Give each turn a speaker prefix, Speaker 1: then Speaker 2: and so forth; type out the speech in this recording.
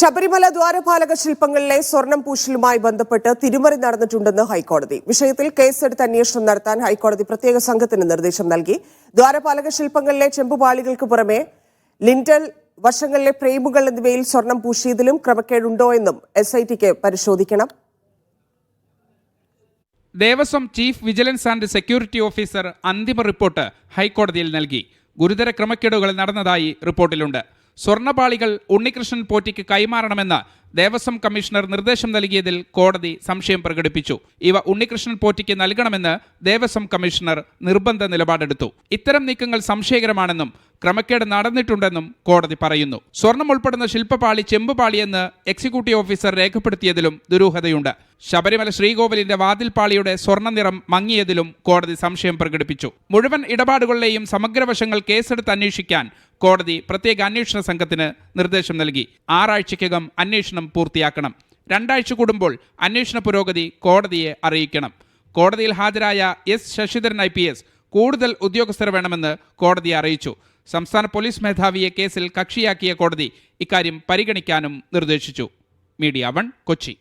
Speaker 1: ശബരിമല ദ്വാരപാലക ശില്പങ്ങളിലെ സ്വർണം പൂശലുമായി ബന്ധപ്പെട്ട് തിരിമറി നടന്നിട്ടുണ്ടെന്ന് ഹൈക്കോടതി. വിഷയത്തിൽ കേസെടുത്ത് അന്വേഷണം നടത്താൻ ഹൈക്കോടതി പ്രത്യേക സംഘത്തിന് നിർദ്ദേശം നൽകി. ദ്വാരപാലക ശില്പങ്ങളിലെ ചെമ്പുപാളികൾക്ക് പുറമെ ലിൻഡൽ വശങ്ങളിലെ ഫ്രെയിമുകൾ എന്നിവയിൽ സ്വർണം പൂശിയതിലും ക്രമക്കേടുണ്ടോ എന്നും എസ് ഐ ടിക്ക് പരിശോധിക്കണം.
Speaker 2: Devaswom chief vigilance and security officer അന്തിമ റിപ്പോർട്ട് ഹൈക്കോടതിയിൽ നൽകി. ഗുരുതര ക്രമക്കേടുകൾ നടന്നതായി റിപ്പോർട്ടിലുണ്ട്. സ്വർണപാളികൾ ഉണ്ണികൃഷ്ണൻ പോറ്റിക്ക് കൈമാറണമെന്ന് ദേവസ്വം കമ്മീഷണർ നിർദ്ദേശം നൽകിയതിൽ കോടതി സംശയം പ്രകടിപ്പിച്ചു. ഇവ ഉണ്ണികൃഷ്ണൻ പോറ്റിക്ക് നൽകണമെന്ന് ദേവസ്വം കമ്മീഷണർ നിർബന്ധ നിലപാടെടുത്തു. ഇത്തരം നീക്കങ്ങൾ സംശയകരമാണെന്നും ക്രമക്കേട് നടന്നിട്ടുണ്ടെന്നും കോടതി പറയുന്നു. സ്വർണം ഉൾപ്പെടുന്ന ശില്പപാളി ചെമ്പുപാളിയെന്ന് എക്സിക്യൂട്ടീവ് ഓഫീസർ രേഖപ്പെടുത്തിയതിലും ദുരൂഹതയുണ്ട്. ശബരിമല ശ്രീകോവിലിന്റെ വാതിൽപാളിയുടെ സ്വർണ നിറം മങ്ങിയതിലും കോടതി സംശയം പ്രകടിപ്പിച്ചു. മുഴുവൻ ഇടപാടുകളിലെയും സമഗ്രവശങ്ങൾ കേസെടുത്ത് അന്വേഷിക്കാൻ കോടതി പ്രത്യേക അന്വേഷണ സംഘത്തിന് നിർദ്ദേശം നൽകി. ആറാഴ്ചയ്ക്കകം അന്വേഷണം പൂർത്തിയാക്കണം. രണ്ടാഴ്ച കൂടുമ്പോൾ അന്വേഷണ പുരോഗതി കോടതിയെ അറിയിക്കണം. കോടതിയിൽ ഹാജരായ എസ് ശശിധരൻ ഐ കൂടുതൽ ഉദ്യോഗസ്ഥർ വേണമെന്ന് കോടതി അറിയിച്ചു. സംസ്ഥാന പോലീസ് മേധാവിയെ കേസിൽ കക്ഷിയാക്കിയ കോടതി ഇക്കാര്യം പരിഗണിക്കാനും നിർദ്ദേശിച്ചു. Media one Kochi.